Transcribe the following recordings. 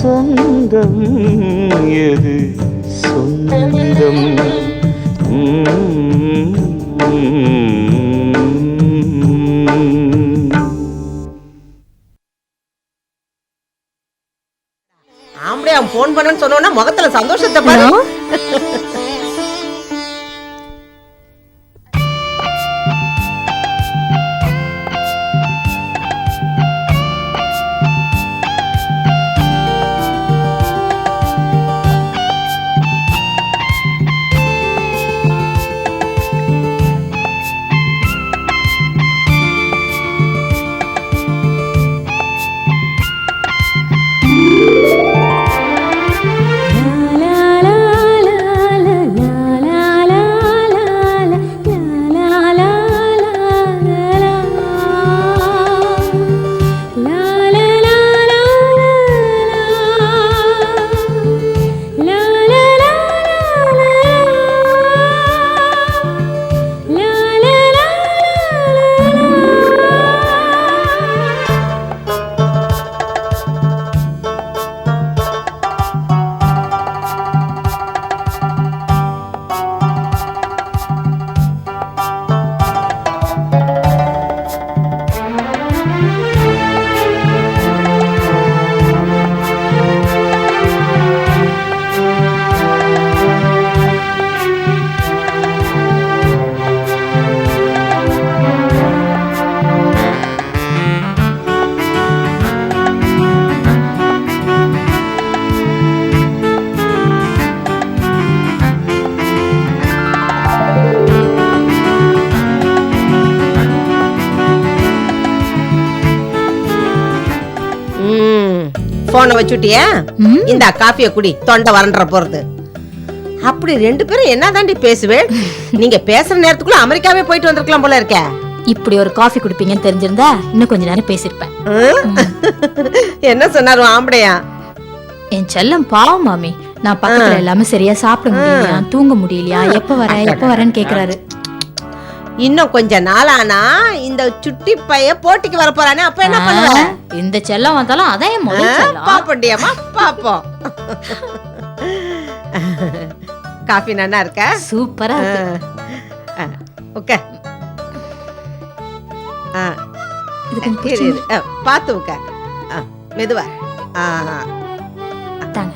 சொந்தம் எது? சொந்தம். ஆம்பளை அவன் ஃபோன் பண்ணன்னு சொன்னோன்னா முகத்துல சந்தோஷத்தை பாரு. ம். இந்த காஃபிய குடி தொண்டை வறண்ட போறது. அப்படி ரெண்டு பேரும் என்ன தாண்டி பேசுவேன்? நீங்க பேசுற நேரத்துக்குள்ள அமெரிக்காவே போயிட்டு வந்திருக்கலாம் போல இருக்க. இப்படி ஒரு காஃபி குடிப்பீங்கன்னு தெரிஞ்சிருந்தா இன்னும் கொஞ்ச நேரம் பேசிருப்பேன் என்ன சொன்னாரு ஆம்படையா? என் செல்லம் பாவம் மாமி. நான் பக்கத்துல எல்லாமே சரியா சாப்பிட முடியலையா? தூங்க முடியலையா? எப்ப வர? எப்ப வரேன்னு கேக்குறாரு. இன்னும் கொஞ்ச நாள் ஆனா இந்த சுட்டி பைய போட்டிக்கு வர போறானே அப்ப என்ன பண்ணுவ? இந்த செல்லம் வந்தாலும் அதான் என் முதல் செல்லம். பாப்பண்டியம்மா பாப்போம். காஃபி நல்லா இருக்க? சூப்பரா ஓகே பார்த்து மெதுவா. ஆ, தாங்க.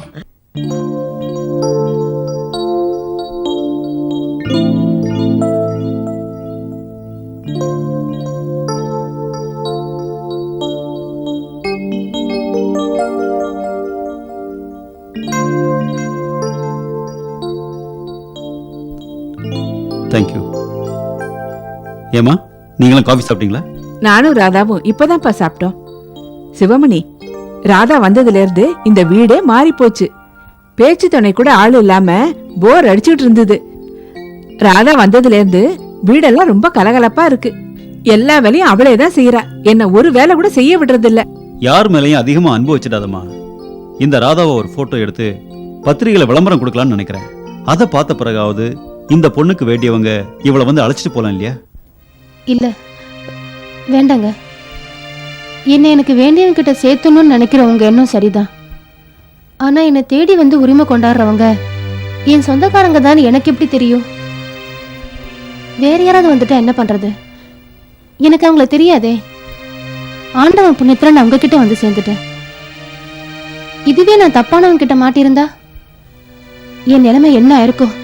நீங்களும் காஃபி சாப்பிட்டீங்களா? நானும் ராதாவும் இப்பதான்ப்பா சாப்பிட்டோம். சிவமணி ராதா வந்ததுல இருந்து இந்த வீடே மாறி போச்சு பேச்சு துணை கூட ஆள் இல்லாம போர் அடிச்சுட்டு இருந்தது. ராதா வந்ததுல இருந்து வீடெல்லாம் ரொம்ப கலகலப்பா இருக்கு. எல்லா வேலையும் அவளே தான் செய்யறா என்ன ஒரு வேலை கூட செய்ய விடுறது இல்ல யார் மேலேயும் அதிகமா அன்பு வச்சிடாதம்மா. இந்த ராதாவை ஒரு போட்டோ எடுத்து பத்திரிகையில விளம்பரம் கொடுக்கலாம்னு நினைக்கிறேன். அதை பார்த்த பிறகாவது இந்த பொண்ணுக்கு வேண்டியவங்க இவளை வந்து அழைச்சிட்டு போலாம் இல்லையா? இல்லை. வேண்டாங்க. என்னை எனக்கு வேண்டியவங்கிட்ட சேர்த்தணும்னு நினைக்கிறவங்க எண்ணம் சரிதான். ஆனால் என்னை தேடி வந்து உரிமை கொண்டாடுறவங்க என் சொந்தக்காரங்க தான் எனக்கு எப்படி தெரியும்? வேற யாராவது வந்துட்டா என்ன பண்றது? எனக்கு அவங்கள தெரியாதே. ஆண்டவன் புண்ணியத்தில் நான் உங்ககிட்ட வந்து சேர்ந்துட்டேன். இதுவே நான் தப்பானவங்க கிட்ட மாட்டியிருந்தா? என் நிலைமை என்ன இருக்கும்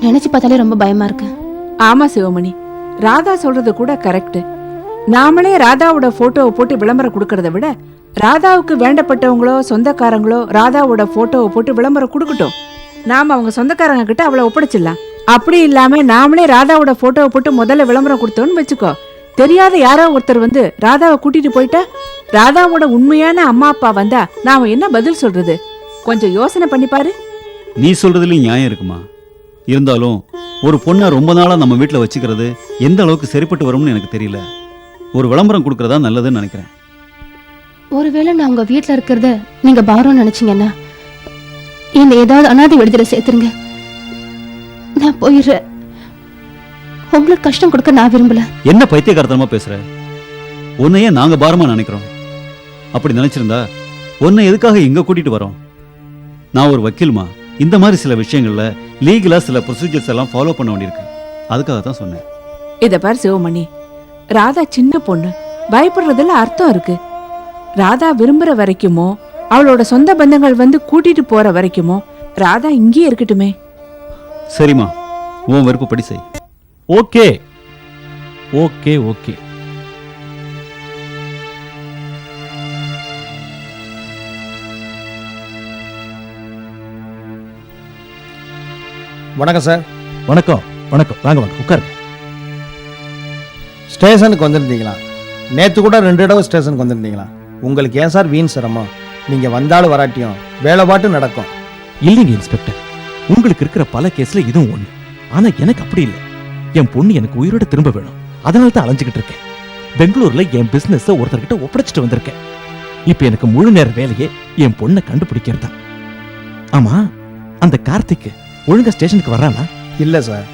நினைச்சு பார்த்தாலே ரொம்ப பயமா இருக்கு. ஆமா சிவமணி. ராதா சொல்றது கூட கரெக்ட் நாமளே ராதாவோட போட்டோவை போட்டு விளம்பரம் கொடுக்கறத விட ராதாவுக்கு வேண்டப்பட்டவங்களோ சொந்தக்காரங்களோ ராதாவோட போட்டோவை போட்டு விளம்பரம் கொடுக்கட்டும். நாம அவங்க சொந்தக்காரங்க கிட்ட அவளை ஒப்படைச்சிடலாம். அப்படி இல்லாம நாமளே ராதாவோட போட்டோவை போட்டு முதல்ல விளம்பரம் கொடுத்தோம்னு வச்சுக்கோ. தெரியாத யாரோ ஒருத்தர் வந்து ராதாவை கூட்டிட்டு போயிட்டா ராதாவோட உண்மையான அம்மா அப்பா வந்தா நாம என்ன பதில் சொல்றது? கொஞ்சம் யோசனை பண்ணி பாரு. நீ சொல்றதுல நியாயம் இருக்குமா? இருந்தாலும் ஒரு பொண்ணை ரொம்ப நாளா நம்ம வீட்டில் வச்சுக்கிறது எந்த அளவுக்கு சரிப்பட்டு வரும்னு எனக்கு தெரியல. ஒரு விளம்பரம் கொடுக்கறதா நல்லதுன்னு நினைக்கிறேன். ஒருவேளை நான் உங்க வீட்ல இருக்கிறத நீங்க பாரம் நினைச்சீங்கன்னா என்னை ஏதாவது அனாதை விடுதலை சேர்த்துருங்க. நான் போயிடுறேன். உங்களுக்கு கஷ்டம் கொடுக்க நான் விரும்பல. என்ன பைத்தியக்காரத்தனமா பேசுற? உன்னையே நாங்க பாரமா நினைக்கிறோம். அப்படி நினைச்சிருந்தா உன்னை எதுக்காக இங்க கூட்டிட்டு வரோம்? நான் ஒரு வக்கீல்மா. இந்த மாதிரி சில விஷயங்கள்ல லீகலா சில ப்ரொசீஜர்ஸ் எல்லாம் ஃபாலோ பண்ண வேண்டியிருக்கு. அதுக்காக தான் சொன்னேன். இத பார் சிவமணி. ராதா சின்ன பொண்ணு. பயப்படுறதுல அர்த்தம் இருக்கு. ராதா விரும்புற வரைக்குமோ அவளோட சொந்த பந்தங்கள் வந்து கூட்டிட்டு போற வரைக்குமோ ராதா இங்கேயே இருக்கட்டுமே. சரிம்மா. உன் விருப்பப்படி செய். ஓகே. Okay okay. வணக்கம் சார் வணக்கம் வணக்கம். வாங்க வாங்க உட்காருங்க. ஸ்டேஷனுக்கு வந்திருந்தீங்களா? நேற்று கூட ரெண்டு தடவை ஸ்டேஷனுக்கு வந்திருந்தீங்களா? உங்களுக்கு ஏன் சார் வீண் சிரமம்? நீங்கள் வந்தாலும் வராட்டியும் வேலை பாட்டு நடக்கும். இல்லைங்க இன்ஸ்பெக்டர் உங்களுக்கு இருக்கிற பல கேஸ்ல இதுவும் ஒண்ணு. ஆனா எனக்கு அப்படி இல்லை. என் பொண்ணு எனக்கு உயிரோட திரும்ப வேணும். அதனால தான் அலைஞ்சுக்கிட்டு இருக்கேன். பெங்களூர்ல என் பிசினஸ் ஒருத்தர்கிட்ட ஒப்படைச்சிட்டு வந்திருக்கேன். இப்ப எனக்கு முழு நேர வேலையே என் பொண்ணை கண்டுபிடிக்கிறது. தான் ஆமா அந்த கார்த்திக் ஒழுங்கா ஸ்டேஷனுக்கு வர்றானா? இல்லை சார்.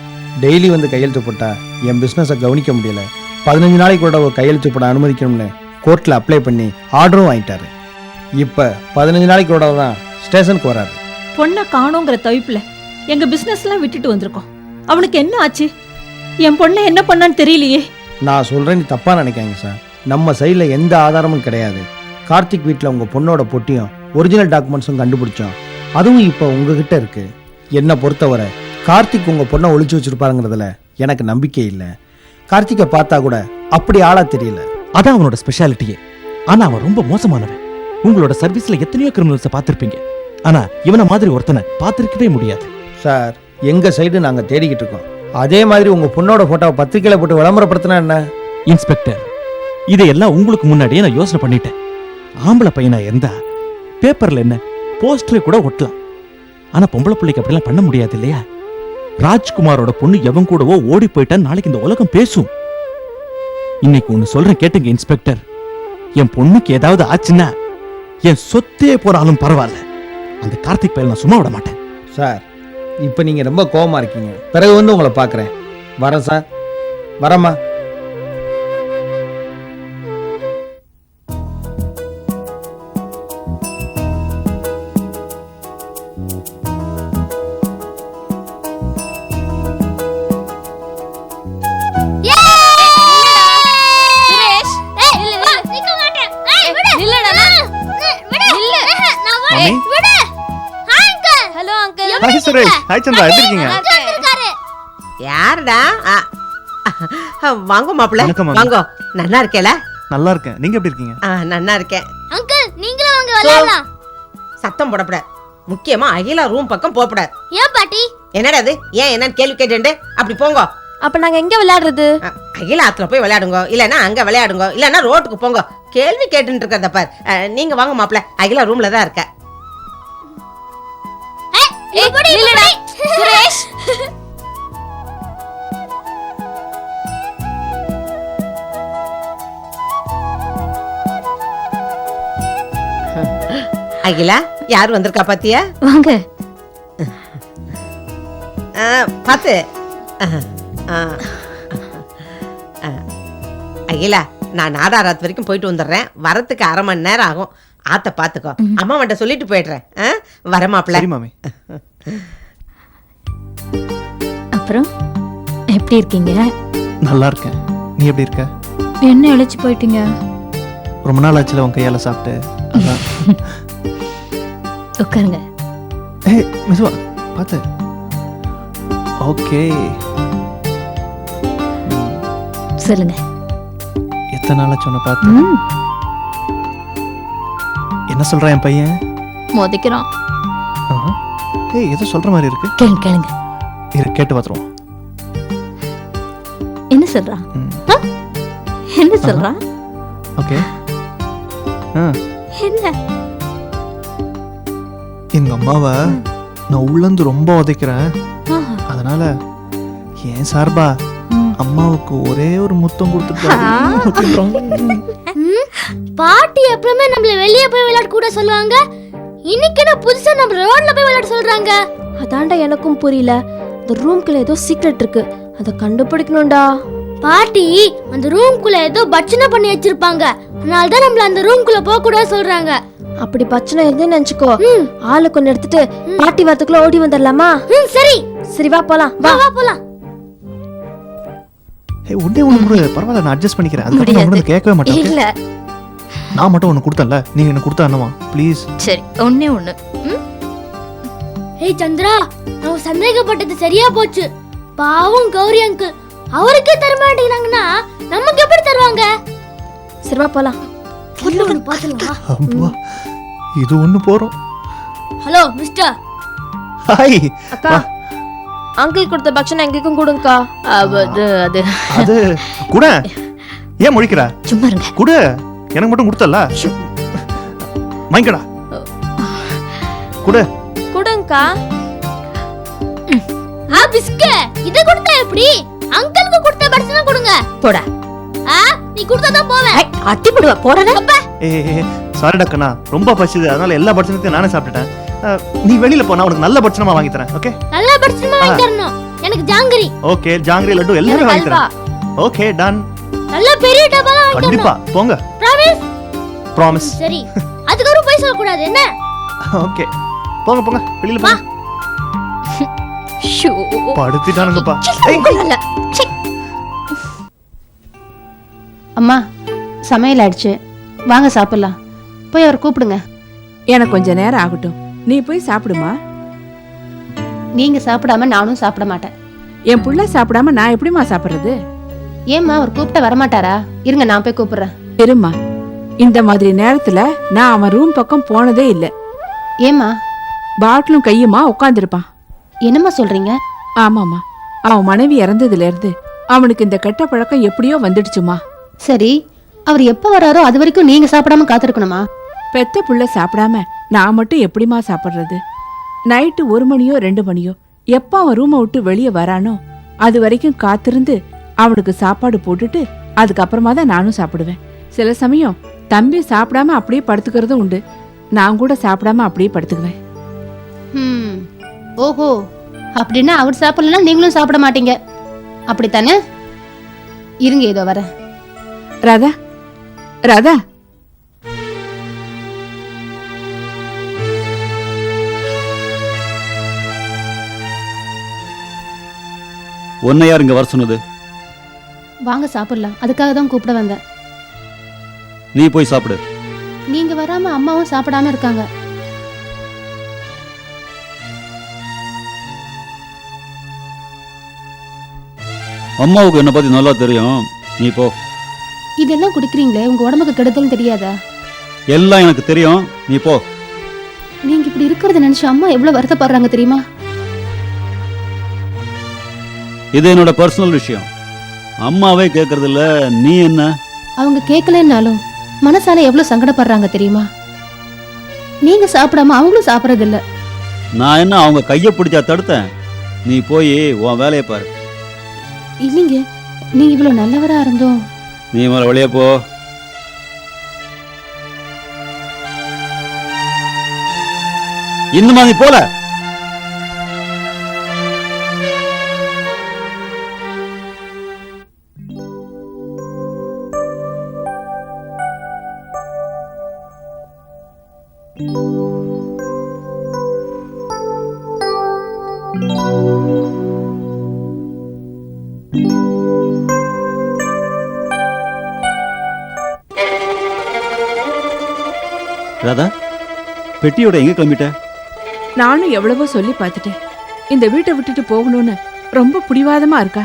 டெய்லி வந்து கையெழுத்து போட்டா என் பிஸ்னஸை கவனிக்க முடியல. பதினஞ்சு நாளைக்கு கூட ஒரு கையெழுத்து போட அனுமதிக்கணும்னு கோர்ட்டில் அப்ளை பண்ணி ஆர்டரும் வாங்கிட்டாரு. இப்போ பதினஞ்சு நாளைக்கு கூட தான் ஸ்டேஷனுக்கு வராரு. பொண்ணை காணோங்கிற தவிப்புல எங்க பிசினஸ்லாம் விட்டுட்டு வந்திருக்கோம். அவனுக்கு என்ன ஆச்சு? என் பொண்ணை என்ன பண்ணான்னு தெரியலையே. நான் சொல்கிறேன்னு தப்பாக நினைக்காங்க சார். நம்ம சைடில் எந்த ஆதாரமும் கிடையாது. கார்த்திக் வீட்டில் உங்கள் பொண்ணோட பொட்டியும் ஒரிஜினல் டாக்குமெண்ட்ஸும் கண்டுபிடிச்சோம். அதுவும் இப்போ உங்ககிட்ட இருக்கு. என்னை பொறுத்தவரை கார்த்திக் உங்கள் பொண்ணை ஒளிச்சு வச்சிருப்பாருங்கிறதுல எனக்கு நம்பிக்கை இல்லை. கார்த்திக்கை பார்த்தா கூட அப்படி ஆளா தெரியல. அதான் அவனோட ஸ்பெஷாலிட்டியே ஆனா அவன் ரொம்ப மோசமானவன். உங்களோட சர்வீஸ்ல எத்தனையோ கிரிமினல்ஸை பார்த்திருப்பீங்க. ஆனா இவனை மாதிரி ஒருத்தனை பார்த்திருக்கவே முடியாது. சார் எங்கள் சைடு நாங்கள் தேடிக்கிட்டு இருக்கோம். அதே மாதிரி உங்கள் பொண்ணோட ஃபோட்டோவை பத்திரிக்கையில் போட்டு விளம்பரப்படுத்தினா என்ன? இன்ஸ்பெக்டர் இதையெல்லாம் உங்களுக்கு முன்னாடியே நான் யோசனை பண்ணிட்டேன். ஆம்பளை பையனா இருந்தா பேப்பர்ல என்ன போஸ்டர்ல கூட ஒட்டலாம். ஆனா பொம்பளை பிள்ளைக்கு அப்படிலாம் பண்ண முடியாது இல்லையா? ராஜ்குமாரோட பொண்ணு எவன் கூடவோ ஓடி போயிட்டா நாளைக்கு இந்த உலகம் பேசும். இன்னைக்கு ஒண்ணு சொல்றேன் கேட்டுங்க இன்ஸ்பெக்டர். என் பொண்ணுக்கு ஏதாவது ஆச்சுன்னா என் சொத்தே போனாலும் பரவாயில்ல. அந்த கார்த்திக் பையல் நான் சும்மா விட மாட்டேன். சார் இப்போ நீங்கள் ரொம்ப கோவமா இருக்கீங்க. பிறகு வந்து உங்களை பார்க்குறேன் வரேன் சார். வரேம்மா. Uncle hi Chandra. எப்படி இருக்கீங்க? யாருடா? வாங்க மாப்பிள்ள. வாங்க. நல்லா இருக்கேல? நல்லா இருக்கேன். நீங்க எப்படி இருக்கீங்க? ஆ, நல்லா இருக்கேன். அங்கிள் நீங்களும் வாங்க விளையாடலாம். சத்தம் போடப்படாது முக்கியமா அகிலா ரூம் பக்கம் போகப்படாது ஏன் பாட்டி? என்னடா அது ஏன் என்னன்னு கேள்வி கேட்டு அப்படி போங்க. அப்ப நாங்க எங்க விளையாடுறது? அகிலா ஆத்துல போய் விளையாடுங்க. இல்லைன்னா அங்க விளையாடுங்க. இல்லைன்னா ரோட்டுக்கு போங்க. கேள்வி கேட்டுட்டு இருக்கிறத பார். நீங்க வாங்க மாப்பிள்ள. அகிலா ரூம்ல தான் இருக்க சுரேஷ். அகிலா யார் வந்திருக்கா பாத்தியா? வாங்க. ஆ, பாத்து. ஆ, ஆ, ஆ. அகிலா நான் நாடாராத் வரைக்கும் போயிட்டு வந்துடுறேன். வரத்துக்கு அரை மணி நேரம் ஆகும். ஆத்த பாத்துக்கோ. அம்மா வந்துட்ட சொல்லிட்டு போயிடுறேன். ஆ? வர மாப்பிள்ள. சரி மாமி. அப்புறம் எப்படி இருக்கீங்க? நல்லா இருக்கேன். நீ எப்படி இருக்க? என்ன இழைச்சு போயிட்டீங்க? ரொம்ப நாள் ஆச்சுல உன் கையால சாப்பிட்டு. அதான். உட்காருங்க. ஏய் மெதுவா. பார்த்து ஓகே. சொல்லுங்க. எத்தனை நாளா சொன்ன பார்த்து? என்ன சொல்றான் என் பையன்? மோதிக்கிறோம் ஆஹா. ஏய் ஏதோ சொல்ற மாதிரி இருக்கு. கேளுங்க கேளுங்க. இரு கேட்டு பார்த்துருவோம் என்ன சொல்றா? ம். ஆ? என்ன சொல்றா? ஓகே. ஆ. என்ன? எங்க அம்மாவை நான் உள்ளந்து ரொம்ப உதைக்கிறேன். ஆ, அதனால ஏன் சார்பா ம். அம்மாவுக்கு ஒரே ஒரு முத்தம் கொடுத்துட்டு பாட்டி எப்பவுமே நம்மள வெளியே போய் விளையாட கூட சொல்லுவாங்க. இன்னைக்கு என்ன புதுசா நம்ம ரோட்ல போய் விளையாட சொல்றாங்க? அதான்டா எனக்கும் புரியல. இந்த ரூம்குள்ள ஏதோ சீக்ரெட் இருக்கு. அதை கண்டுபிடிக்கணும்டா. பாட்டி அந்த ரூம்குள்ள ஏதோ பட்சணை பண்ணி வச்சிருப்பாங்க. அதனால தான் நம்மள அந்த ரூம்குள்ள போக கூடாது சொல்றாங்க. அப்படி பிரச்சனை இருந்தேன்னு நினைச்சுக்கோ. ஆளு கொண்டு எடுத்துட்டு பாட்டி வரத்துக்குள்ள ஓடி வந்துடலாமா? ம் சரி. சரி வா போலாம். வா. வா போலாம். ஏய் ஒண்ணு கூட பரவாயில்ல நான் அட்ஜஸ்ட் பண்ணிக்கிறேன். அதுக்கப்புறம் நான் கேட்கவே மாட்டேன்? இல்ல. நான் மட்டும் ஒண்ணு கொடுத்தேன்ல. நீ எனக்கு கொடுத்தா என்னவா? ப்ளீஸ் சரி ஒண்ணே ஒண்ணு. ம்? ஏய் சந்திரா நம்ம சந்தேகப்பட்டது சரியா போச்சு. பாவம் கௌரி அங்கிள். அவருக்கே தர மாட்டேங்கிறாங்கன்னா நமக்கு எப்படி தருவாங்க? சரி வா போலாம். உள்ள அப்பா இது ஒண்ணு போறோம். Hello mister. ஹாய். அக்கா அங்கிள் கொடுத்த பக்ஷன் எங்களுக்கும் கொடுங்கக்கா. அது அது. அது கூட. ஏன் முழிக்கிற? சும்மா இருங்க. குடு. எனக்கு மட்டும் கொடுத்தல மைங்கடா குடு. கொடுங்கக்கா. ஆ பிஸ்க இத கொடுத்தா எப்படி? அங்கிளுக்கு கொடுத்த பர்சனா கொடுங்க. போடா. ஆ நீ கொடுத்தா தான் போவேன் அட்டி போடுவா போறதா ஏ சாரிடா கண்ணா ரொம்ப பசிது அதனால எல்லா பட்சணத்தையும் நானே சாப்பிட்டுட்டேன். நீ வெளியில போனா உனக்கு நல்ல பட்சணமா வாங்கி தரேன் ஓகே நல்ல பர்சனா வாங்கி தரணும். எனக்கு ஜாங்கிரி. ஓகே ஜாங்கிரி லட்டு எல்லாமே வாங்கி தரேன். ஓகே டன் நல்ல பெரிய டப்பா தான் வாங்கி கண்டிப்பா தரணும். போங்க. ப்ராமிஸ் சரி. அதுக்கப்புறம் போய் சொல்லக்கூடாது. என்ன? ஓகே. போங்க போங்க. வெளியில போங்க. ஷோ. படுத்திட்டானுங்கப்பா. ஏய். அம்மா சமையல் ஆயிடுச்சு வாங்க சாப்பிடலாம். போய் அவர் கூப்பிடுங்க. எனக்கு கொஞ்ச நேரம் ஆகட்டும். நீ போய் சாப்பிடுமா? நீங்க சாப்பிடாம நானும் சாப்பிட மாட்டேன். என் புள்ள சாப்பிடாம நான் எப்படிம்மா சாப்பிடுறது? ஏம்மா அவர் கூப்பிட்ட வரமாட்டாரா? இருங்க நான் போய் கூப்பிடுறேன். இருமா இந்த மாதிரி நேரத்துல நான் அவன் ரூம் பக்கம் போனதே இல்ல. ஏம்மா? பாட்டிலும் கையுமா உட்காந்துருப்பான் என்னம்மா சொல்றீங்க? ஆமாமா அவன் மனைவி இறந்ததுல இருந்து அவனுக்கு இந்த கெட்ட பழக்கம் எப்படியோ வந்துடுச்சுமா சரி அவர் எப்ப வராரோ அது வரைக்கும் நீங்க சாப்பிடாம காத்திருக்கணுமா? பெத்த புள்ள சாப்பிடாம நான் மட்டும் எப்படிம்மா சாப்பிடுறது? நைட்டு ஒரு மணியோ ரெண்டு மணியோ எப்ப அவன் ரூமை விட்டு வெளியே வரானோ அது வரைக்கும் காத்திருந்து அவனுக்கு சாப்பாடு போட்டுட்டு அதுக்கப்புறமா தான் நானும் சாப்பிடுவேன். சில சமயம் தம்பி சாப்பிடாம அப்படியே படுத்துக்கிறதும் உண்டு. நான் கூட சாப்பிடாம அப்படியே படுத்துக்குவேன். ம் ஓஹோ. அப்படின்னா அவர் சாப்பிடலன்னா நீங்களும் சாப்பிட மாட்டீங்க. அப்படித்தானே? இருங்க இதோ வரேன். ராதா. ராதா. உன்னை யார் இங்க வர சொன்னது? வாங்க சாப்பிடலாம். அதுக்காக தான் கூப்பிட வந்தேன். நீ போய் சாப்பிடு. நீங்க வராம அம்மாவும் சாப்பிடாம இருக்காங்க. அம்மாவுக்கு என்னை பத்தி நல்லா தெரியும். நீ போ. இதெல்லாம் குடிக்கிறீங்களே? உங்க உடம்புக்கு கெடுதல் தெரியாதா? எல்லாம் எனக்கு தெரியும். நீ போ. நீங்க இப்படி இருக்கிறத நினைச்சு அம்மா எவ்வளவு வருத்தப்படுறாங்க தெரியுமா? இது என்னோட பர்சனல் விஷயம். அம்மாவே கேட்கறது இல்ல நீ என்ன? அவங்க கேட்கலன்னாலும் மனசால எவ்வளவு சங்கடப்படுறாங்க தெரியுமா? நீங்க சாப்பிடாம அவங்களும் சாப்பிடறது இல்ல நான் என்ன அவங்க கையை பிடிச்சா தடுத்தேன்? நீ போய் உன் வேலையை பாரு. இல்லைங்க நீங்க இவ்வளவு நல்லவரா இருந்தோம். நீ மேல வெளியே போ. இன்னுமா நீ போல. பெட்டியோட எங்க கிளம்பிட்ட? நானும் எவ்வளவோ சொல்லி பார்த்துட்டேன். இந்த வீட்டை விட்டுட்டு போகணும்னு ரொம்ப பிடிவாதமா இருக்கா?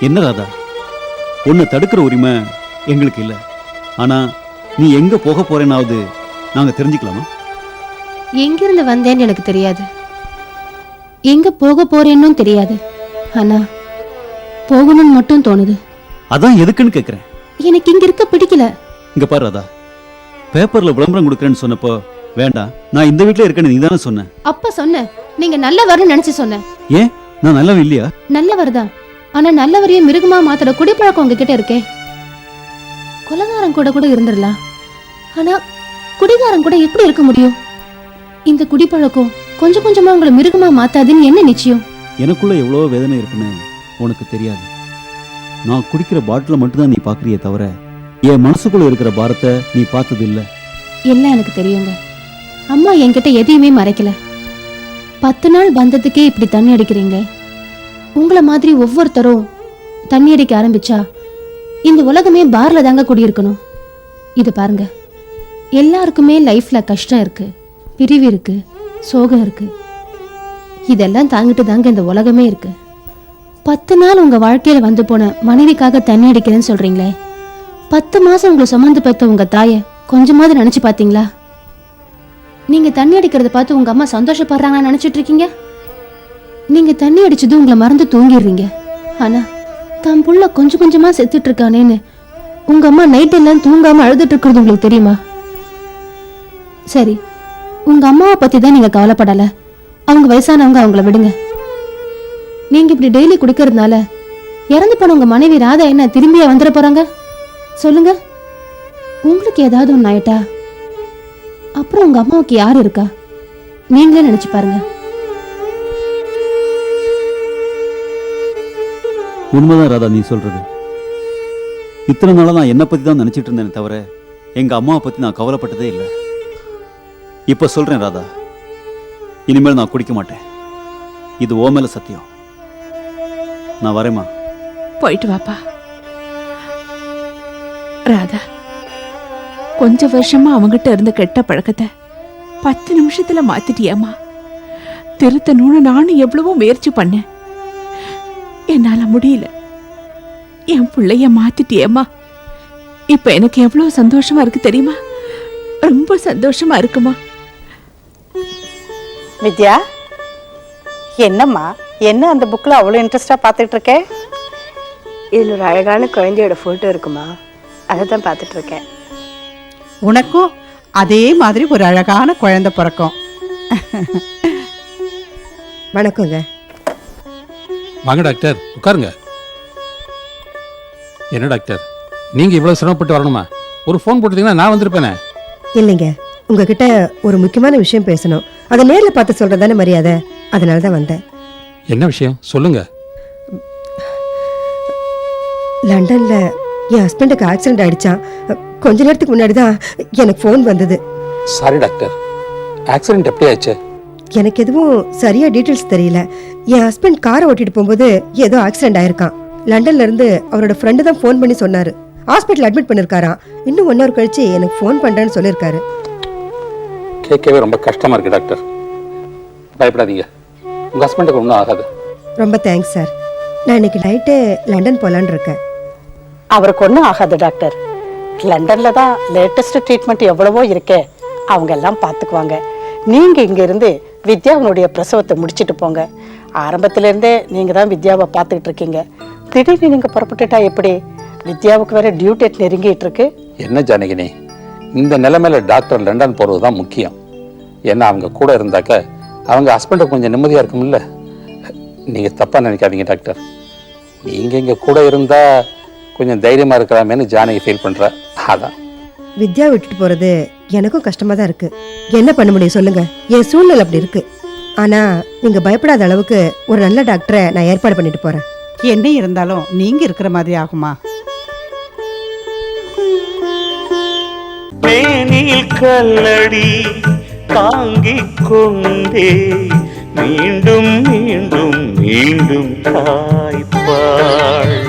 என்ன ராதா? உன்னை தடுக்கிற உரிமை எங்களுக்கு இல்ல. ஆனா நீ எங்க போக போறேனாவது நாங்க தெரிஞ்சுக்கலாமா? எங்கிருந்து வந்தேன்னு எனக்கு தெரியாது. எங்க போக போறேன்னும் தெரியாது. ஆனா போகணும்னு மட்டும் தோணுது. அதான் எதுக்குன்னு கேக்குறேன். எனக்கு இங்க இருக்க பிடிக்கல. இங்க பாரு ராதா. பேப்பர்ல விளம்பரம் கொடுக்குறேன்னு சொன்னப்போ வேண்டாம் நான் இந்த வீட்ல இருக்கேன்னு நீ தானே சொன்ன. அப்ப சொன்னேன் நீங்க நல்லவர்னு நினைச்சு சொன்னேன் ஏன்? நான் நல்லவன் இல்லையா? நல்லவர் தான். ஆனா நல்லவரையும் மிருகமா மாத்துற குடிப்பழக்கம் உங்ககிட்ட இருக்கே. கொலகாரம் கூட கூட இருந்துடலாம் ஆனா குடிகாரம் கூட எப்படி இருக்க முடியும்? இந்த குடிப்பழக்கம் கொஞ்சம் கொஞ்சமா உங்களை மிருகமா மாத்தாதுன்னு என்ன நிச்சயம்? எனக்குள்ள எவ்வளோ வேதனை இருக்குன்னு உனக்கு தெரியாது. நான் குடிக்கிற பாட்டில மட்டும்தான் நீ பாக்குறியே தவிர என் மனசுக்குள்ள இருக்கிற பாரத்தை நீ பார்த்தது இல்ல எல்லாம் எனக்கு தெரியுங்க. அம்மா என்கிட்ட எதையுமே மறைக்கல. பத்து நாள் பந்தத்துக்கே இப்படி தண்ணி அடிக்கிறீங்க. உங்களை மாதிரி ஒவ்வொருத்தரும் தண்ணி அடிக்க ஆரம்பிச்சா இந்த உலகமே பார்ல தாங்க குடியிருக்கணும். இது பாருங்க. எல்லாருக்குமே லைஃப்ல கஷ்டம் இருக்கு பிரிவு இருக்கு சோகம் இருக்கு. இதெல்லாம் தாங்கிட்டு தாங்க இந்த உலகமே இருக்கு. பத்து நாள் உங்க வாழ்க்கையில வந்து போன மனைவிக்காக தண்ணி அடிக்கிறேன்னு சொல்றீங்களே. பத்து மாசம் உங்களை சுமந்து பெத்த உங்க தாயை கொஞ்சமாவது நினைச்சு பாத்தீங்களா நீங்க தண்ணி அடிக்கிறத பார்த்து உங்க அம்மா சந்தோஷப்படுறாங்கன்னு நினைச்சிட்டு இருக்கீங்க? நீங்க தண்ணி அடிச்சது உங்களை மறந்து தூங்கிடுறீங்க. ஆனா தன் புள்ள கொஞ்சம் கொஞ்சமா செத்துட்டு இருக்கானேன்னு உங்க அம்மா நைட் எல்லாம் தூங்காம அழுதுட்டு இருக்கிறது உங்களுக்கு தெரியுமா? சரி உங்க அம்மாவை பத்தி தான் நீங்க கவலைப்படல. அவங்க வயசானவங்க அவங்கள விடுங்க. நீங்க இப்படி டெய்லி குடிக்கிறதுனால இறந்து போன உங்க மனைவி ராதா என்ன திரும்பியா வந்துட போறாங்க? சொல்லுங்க. உங்களுக்கு ஏதாவது ஒன்று ஆயிட்டா? அப்புறம் உங்க அம்மாவுக்கு யார் இருக்கா? நீங்களே நினைச்சு பாருங்க. உண்மைதான் ராதா நீ சொல்றது. இத்தனை நாளா நான் என்னை பத்தி தான் நினைச்சிட்டு இருந்தேனே தவிர எங்க அம்மாவை பத்தி நான் கவலைப்பட்டதே இல்லை. இப்ப சொல்றேன் ராதா இனிமேல் நான் குடிக்க மாட்டேன். இது ஓ மேல சத்தியம். நான் வரேம்மா. போயிட்டு வாப்பா. ராதா. கொஞ்ச வருஷமா அவங்கிட்ட இருந்த கெட்ட பழக்கத்தை பத்து நிமிஷத்துல மாத்திட்டியாமா திருத்தணும்னு நானும் எவ்வளவோ முயற்சி பண்ணேன். என்னால முடியல. என் பிள்ளைய மாத்திட்டியேம்மா. இப்ப எனக்கு எவ்வளவு சந்தோஷமா இருக்கு தெரியுமா? ரொம்ப சந்தோஷமா இருக்குமா? வித்யா என்னம்மா? என்ன அந்த புக்கில் அவ்வளோ இன்ட்ரெஸ்டாக பார்த்துட்டு இருக்கே? இதில் ஒரு அழகான குழந்தையோட ஃபோட்டோ இருக்குமா? அதை தான் பார்த்துட்டு இருக்கேன். உனக்கும் அதே மாதிரி ஒரு அழகான குழந்தை பிறக்கும். வணக்கங்க. வாங்க டாக்டர். உட்காருங்க. என்ன டாக்டர்? நீங்க இவ்வளவு சிரமப்பட்டு வரணுமா? ஒரு ஃபோன் போட்டீங்கன்னா நான் வந்திருப்பேனே. இல்லைங்க. உங்ககிட்ட ஒரு முக்கியமான விஷயம் பேசணும். அதை நேர்ல பார்த்து சொல்றதானே மரியாதை. அதனால தான் வந்தேன். என்ன விஷயம்? சொல்லுங்க. லண்டன்ல என் ஹஸ்பண்டுக்கு ஆக்சிடென்ட் ஆயிடுச்சான் கொஞ்ச நேரத்துக்கு முன்னாடி தான் எனக்கு ஃபோன் வந்தது. சாரி டாக்டர் ஆக்சிடென்ட் எப்படி ஆச்சு? எனக்கு எதுவும் சரியா டீட்டெயில்ஸ் தெரியல. என் ஹஸ்பண்ட் காரை ஓட்டிட்டு போகும்போது ஏதோ ஆக்சிடென்ட் ஆயிருக்கான். லண்டன்ல இருந்து அவரோட ஃப்ரெண்டு தான் ஃபோன் பண்ணி சொன்னாரு. ஹாஸ்பிட்டல் அட்மிட் பண்ணிருக்காராம். இன்னும் ஒன் ஹவர் கழிச்சு எனக்கு ஃபோன் பண்றேன்னு சொல்லியிருக்காரு கேட்கவே ரொம்ப கஷ்டமா இருக்கு டாக்டர் பயப்படாதீங்க. உங்க ஹஸ்பண்டுக்கு ஒன்றும் ஆகாது. ரொம்ப தேங்க்ஸ் சார் நான் இன்னைக்கு நைட்டே லண்டன் போலான்னு இருக்கேன். அவருக்கு ஒன்றும் ஆகாது டாக்டர் லண்டனில் தான் லேட்டஸ்ட் ட்ரீட்மெண்ட் எவ்வளவோ இருக்கே. அவங்க எல்லாம் பார்த்துக்குவாங்க நீங்கள் இங்கேருந்து வித்யாவினுடைய பிரசவத்தை முடிச்சுட்டு போங்க. ஆரம்பத்திலேருந்தே நீங்கள் தான் வித்யாவை பார்த்துக்கிட்டு இருக்கீங்க. திடீர்னு நீங்கள் புறப்பட்டுட்டா எப்படி? வித்யாவுக்கு வேற டியூ டேட் நெருங்கிட்டு இருக்கு. என்ன ஜானகினி? இந்த நிலைமையில டாக்டர் லண்டன் போறது தான் முக்கியம். ஏன்னா அவங்க கூட இருந்தாக்க அவங்க ஹஸ்பண்டுக்கு கொஞ்சம் நிம்மதியா இருக்கும்ல. நீங்க தப்பா நினைக்காதீங்க டாக்டர் நீங்க இங்க கூட இருந்தா கொஞ்சம் தைரியமா இருக்கலாமேன்னு ஜானகி ஃபீல் பண்ற. அதான். வித்யா விட்டுட்டு போறது எனக்கும் கஷ்டமா தான் இருக்கு. என்ன பண்ண முடியும் சொல்லுங்க. என் சூழ்நிலை அப்படி இருக்கு. ஆனா நீங்க பயப்படாத அளவுக்கு ஒரு நல்ல டாக்டரை நான் ஏற்பாடு பண்ணிட்டு போறேன். என்ன இருந்தாலும் நீங்கள் இருக்கிற மாதிரி ஆகுமா? மேனில் கல்லடி தாங்கிக் கொண்டே மீண்டும் மீண்டும் மீண்டும் தாய்ப்பாள்.